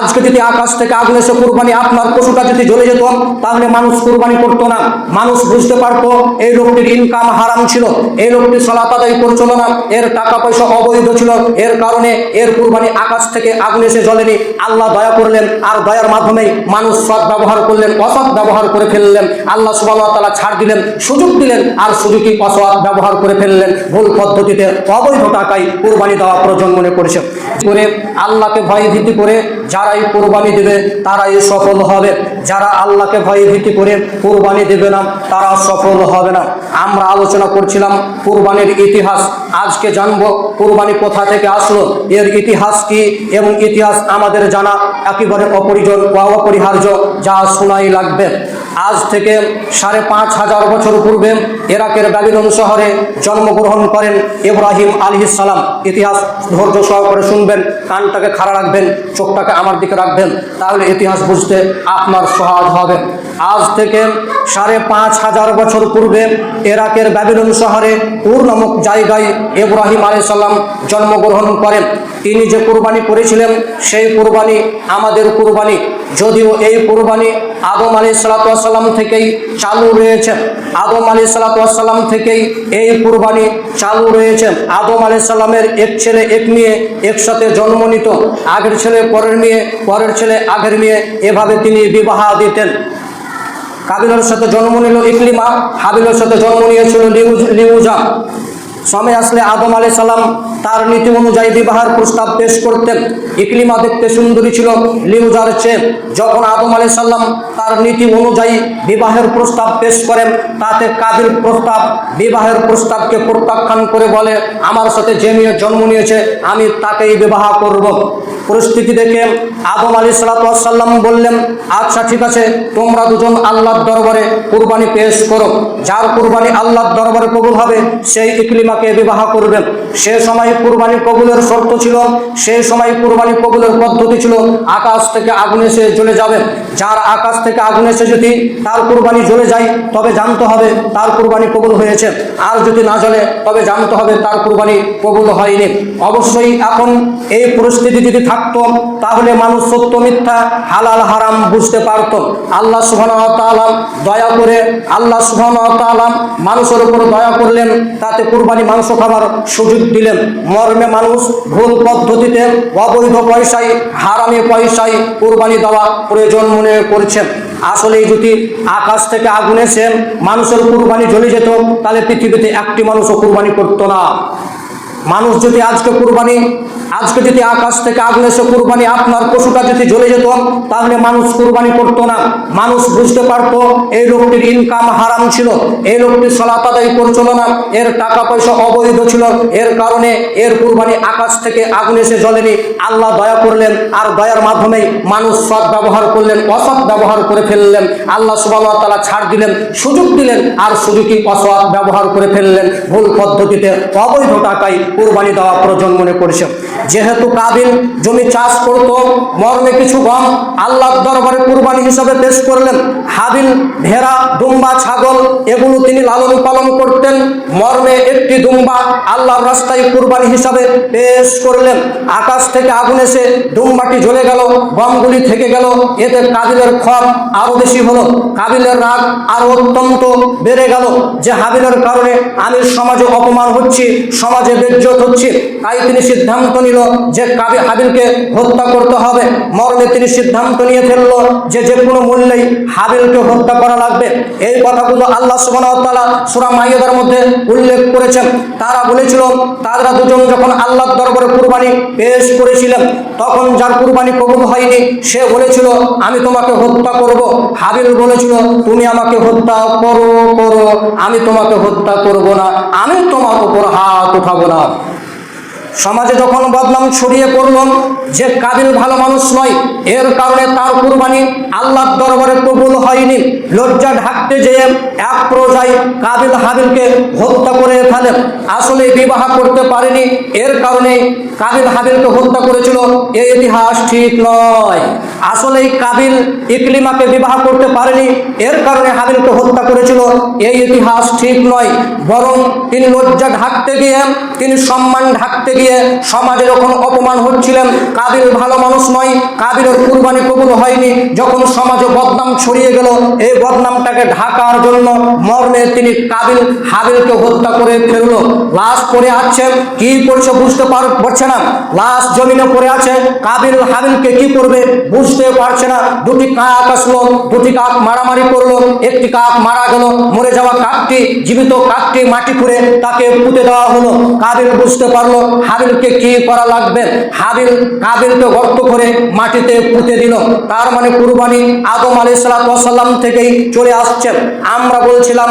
আজকে যদি আকাশ থেকে আগুন এসে কুরবানি আপনার পশুটা যদি জ্বলে যেত, তাহলে মানুষ কুরবানি করতো না। মানুষ বুঝতে পারতো, এই লোকটির ইনকাম হারাম ছিল, এই লোকটি আদায় করছিল না, এর টাকা পয়সা অবৈধ ছিল, এর কারণে এর কুরবানি আকাশ থেকে আগুন এসে জ্বলেনি। আল্লাহ দয়া করলেন, আর দয়ার মাধ্যমে মানুষ সৎ ব্যবহার করলেন, অসৎ ব্যবহার করে ফেললেন। আল্লাহ সুবাহ তালা ছাড় দিলেন, সুযোগ দিলেন, আর সুযোগই অসৎ ব্যবহার করে ফেললেন। ভুল পদ্ধতিতে অবৈধ টাকায় কুরবানি দেওয়া প্রয়োজন মনে করেছে। করে আল্লাহকে ভয় ভীতি করে যারাই কোরবানি দেবে, তারাই সফল হবে। যারা আল্লাহকে ভয় ভীতি করে কোরবানি দেবে না, তারা সফল হবে না। আমরা আলোচনা করছিলাম কোরবানির ইতিহাস। আজকে জানব কোরবানি কোথা থেকে আসলো, এর ইতিহাস কি এবং ইতিহাস আমাদের জানা একেবারে অপরিজন বা অপরিহার্য, যা শোনাই লাগবে। আজ থেকে সাড়ে পাঁচ হাজার বছর পূর্বে এরাকের ব্যাবিলন শহরে জন্মগ্রহণ করেন ইব্রাহিম সালাম। ইতিহাস ধৈর্য সহকারে শুনবেন, কানটাকে খাড়া রাখবেন, চোখটাকে আমার দিকে রাখবেন, তাহলে ইতিহাস বুঝতে আপনার সহজ হবে। আজ থেকে সাড়ে পাঁচ হাজার বছর পূর্বে ইরাকের ব্যাবিলন শহরে উর নামক জায়গায় ইব্রাহিম আলাইহিস সালাম জন্মগ্রহণ করেন। তিনি যে কুরবানি করেছিলেন, সেই কুরবানি আমাদের কুরবানি। যদিও এই কুরবানি আদম আলী সালাতাম থেকেই চালু রয়েছে। আদম আলী সালাতাম থেকেই এই কুরবানি চালু রয়েছে। আদম আলী সাল্লামের এক ছেলে, এক মেয়ে একসাথে জন্ম নিত। আগের ছেলে, পরের মেয়ে, পরের ছেলে, আগের মেয়ে। এভাবে তিনি বিবাহ দিতেন। কাবিলের সাথে জন্ম নিল ইকলিমা হাবিলের সাথে জন্ম নিয়েছিল লিউজ- সময় আসলে আদম আলাই সালাম তার নীতি অনুযায়ী বিবাহের প্রস্তাব পেশ করতেন। ইকলিমা দেখতে সুন্দরী ছিল। লিউজার চেয়ে যখন আদম আলাই সাল্লাম তার নীতি অনুযায়ী বিবাহের প্রস্তাব পেশ করেন, তাতে কাদের প্রস্তাব, বিবাহের প্রস্তাবকে প্রত্যাখ্যান করে বলে, আমার সাথে যে মেয়ে জন্ম নিয়েছে, আমি তাকেই বিবাহ করব। পরিস্থিতি দেখে আদম আলী সাল্লাম বললেন আচ্ছা ঠিক আছে, তোমরা দুজন আল্লাহর দরবারে কুরবানি পেশ করো। যার কুরবানি আল্লাহর দরবারে কবুল হবে, সেই ইকলিমাকে বিবাহ করবেন। সে সময় কুরবানি কবুলের শর্ত ছিল সেই সময় কুরবানি কবুলের পদ্ধতি ছিল, আকাশ থেকে আগুন এসে চলে যাবে। যার আকাশ থেকে আগুন এসে যদি তার কুরবানি জ্বলে যায়, তবে জানতে হবে তার কুরবানি কবুল হয়েছে। আর যদি না জ্বলে, তবে জানতে হবে তার কুরবানি কবুল হয়নি। অবশ্যই এখন এই পরিস্থিতি যদি থাকতো, তাহলে মানুষ সত্য, মিথ্যা, হালাল, হারাম বুঝতে পারত। আল্লাহ ওয়া দয়া করে, আল্লাহ তাআলা মানুষের উপর দয়া করলেন, তাতে কুরবানি মাংস খাবার সুযোগ দিলেন। মর্মে মানুষ ভুল পদ্ধতিতে অবৈধ পয়সায়, হারামি পয়সায় কুরবানি দেওয়া প্রয়োজন করছেন। আসলে যদি আকাশ থেকে আগুন এসে মানুষের কুরবানি জ্বলে যেত, তাহলে পৃথিবীতে একটি মানুষও কুরবানি করতো না। মানুষ যদি আজকে কুরবানি আজকে যদি আকাশ থেকে আগুন এসে কুরবানি আপনার পশুটা যদি জ্বলে যেত, তাহলে মানুষ কুরবানি করতো না। মানুষ বুঝতে পারতো, এই লোকটির ইনকাম হারাম ছিল, এই লোকটি সলাত আদায় করছিল না, এর টাকা পয়সা অবৈধ ছিল, এর কারণে এর কুরবানি আকাশ থেকে আগুন এসে জ্বলেনি। আল্লাহ দয়া করলেন, আর দয়ার মাধ্যমে মানুষ সৎ ব্যবহার করলেন, অসৎ ব্যবহার করে ফেললেন। আল্লাহ সুবাহ তালা ছাড় দিলেন, সুযোগ দিলেন, আর সুযোগই অসৎ ব্যবহার করে ফেললেন। ভুল পদ্ধতিতে অবৈধ টাকায় কুরবানি দেওয়া প্রয়োজন মনে করেছে। যেহেতু কাবিল জমি চাষ করত, মর্মে কিছু গম আল্লাহর দরবারে কুরবানি হিসাবে পেশ করলেন। হাবিল, ভেড়া, দুম্বা, ছাগল এগুলো তিনি লালন পালন করতেন। মর্মে একটি দুম্বা আল্লাহর রাস্তায় কুরবানি হিসাবে পেশ করলেন। আকাশ থেকে আগুন এসে দুম্বাটি জ্বলে গেল, গমগুলি থেকে গেল। এতে কাবিলের খত আরও বেশি হলো। কাবিলের রাগ আরও অত্যন্ত বেড়ে গেল যে হাবিলের কারণে আমি সমাজে অপমান হচ্ছি, সমাজে বেজ্জত হচ্ছি। তাই তিনি সিদ্ধান্ত নিল যে কাবি হাবিলকে হত্যা করতে হবে। মর্মে তিনি সিদ্ধান্ত নিয়ে ফেলল যে যে কোনো মূল্যেই হাবিলকে হত্যা করা লাগবে। এই কথাগুলো আল্লাহ ওয়া তাআলা মাইয়াদার মধ্যে উল্লেখ করেছেন। তারা বলেছিল, তারা দুজন যখন আল্লাহর দরবারে কুরবানি পেশ করেছিলেন, তখন যার কুরবানি কবুল হয়নি, সে বলেছিল, আমি তোমাকে হত্যা করব। হাবিল বলেছিল, তুমি আমাকে হত্যা করো করো। আমি তোমাকে হত্যা করব না। আমি তোমার উপর হাত উঠাবো না। সমাজে যখন বদনাম ছড়িয়ে পড়ল, যে কাবিল ভালো মানুষ নয়, এর কারণে তার কুরবানি আল্লাহর দরবারে কবুল হয়নি। লজ্জা ঢাকতে যেয়ে এক প্রজায় কাবিল হাবিলকে হত্যা করে ফেলে। আসলে বিবাহ করতে পারেনি, এর কারণে কাবিল হাবিলকে হত্যা করেছিল এই ইতিহাস ঠিক নয়। আসলেই কাবিল ইকলিমাকে বিবাহ করতে পারেনি। এর কারণে হাবিলকে হত্যা করেছিল। এই ইতিহাস ঠিক নয়। বরং তিনি লজ্জা ঢাকতে গিয়ে, তিনি সম্মান ঢাকতে গিয়ে সমাজে যখন অপমান হচ্ছিলেন। কাবিল ভালো মানুষ নয়। কাবিলের কুরবানি কবুল হয়নি। যখন সমাজে বদনাম ছড়িয়ে গেল, এই বদনামটাকে ঢাকার জন্য মর্মে তিনি কাবিল হাবিলকে হত্যা করে ফেলল। লাশ পড়ে আছে। কি করছে বুঝতে পার- পারছে না। লাশ জমিনে পড়ে আছে। কাবিল হাবিলকে কি করবে বুঝতে পারছে না। দুটি কাক আসলো, দুটি কাক মারামারি করল, একটি কাক মারা গেল, মরে যাওয়া কাকটি, জীবিত কাকটি মাটি খুঁড়ে তাকে পুঁতে দেওয়া হলো। কাবিল বুঝতে পারল, হাবিলকে কি করা লাগবে? হাবিল কাবিলকে গর্ত করে মাটিতে পুঁতে দিল। তার মানে কুরবানি আদম আলাইহিস সালাম থেকেই চলে আসছে। আমরা বলছিলাম